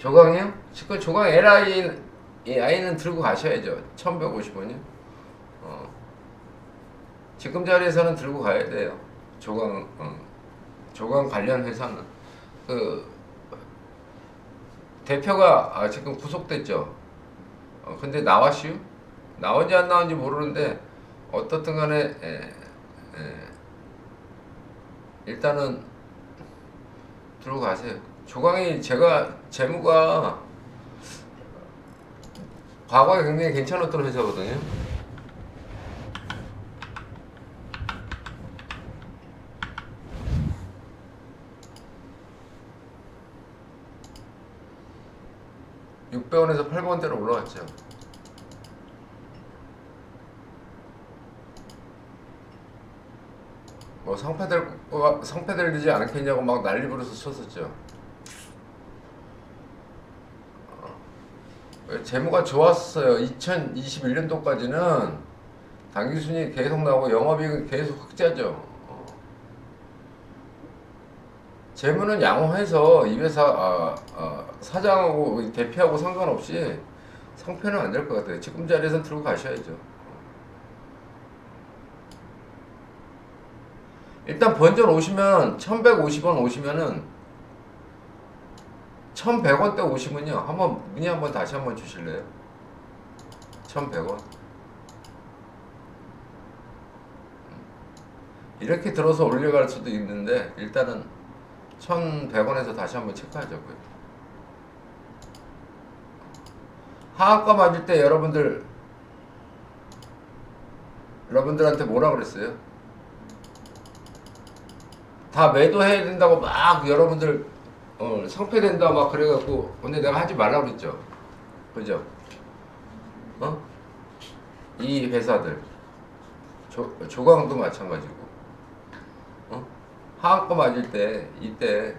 조강이요? 지금 조강 LI 이 아이는 들고 가셔야죠. 1150원이요. 어. 지금 자리에서는 들고 가야 돼요. 조강 어. 조강 관련 회사는 그 대표가 아, 지금 구속됐죠. 어, 근데 나왔슈? 나온지 안 나온지 모르는데 어떻든 간에 에, 에, 일단은 들고 가세요. 조강이 제가 재무가 과거에 굉장히 괜찮았던 회사거든요. 육백원에서 800원대로 올라왔죠. 뭐거 상패들리지 않겠냐고 막 난리 부르서 쳤었죠. 재무가 좋았어요. 2021년도까지는 당기순이 계속 나오고 영업이익은 계속 흑자죠. 어. 재무는 양호해서 이 회사 아, 아, 사장하고 대표하고 상관없이 상패는 안 될 것 같아요. 지금 자리에서 들고 가셔야죠. 일단 번전 오시면 1150원 오시면은 1100원대 오시면요 한번 문의 한번 다시 한번 주실래요? 1100원 이렇게 들어서 올려갈 수도 있는데 일단은 1100원에서 다시 한번 체크하자고요 하한가 맞을 때 여러분들 여러분들한테 뭐라 그랬어요? 다 매도해야 된다고 막 여러분들 어, 상패된다 막 그래갖고 근데 내가 하지 말라 그랬죠. 그죠? 어? 이 회사들. 조, 조강도 마찬가지고. 어? 하한가 맞을 때 이때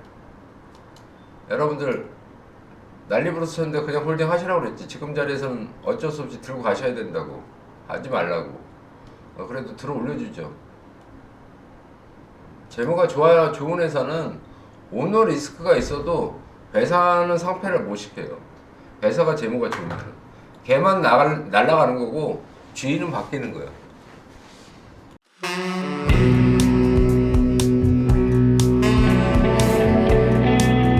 여러분들 난리 부르셨는데 그냥 홀딩 하시라고 그랬지. 지금 자리에서는 어쩔 수 없이 들고 가셔야 된다고. 하지 말라고. 어, 그래도 들어 올려주죠. 재무가 좋아야 좋은 회사는 오너 리스크가 있어도 회사는 상패를 못 시켜요. 회사가 재무가 좋으면 걔만 날아가는 거고 주인은 바뀌는 거예요.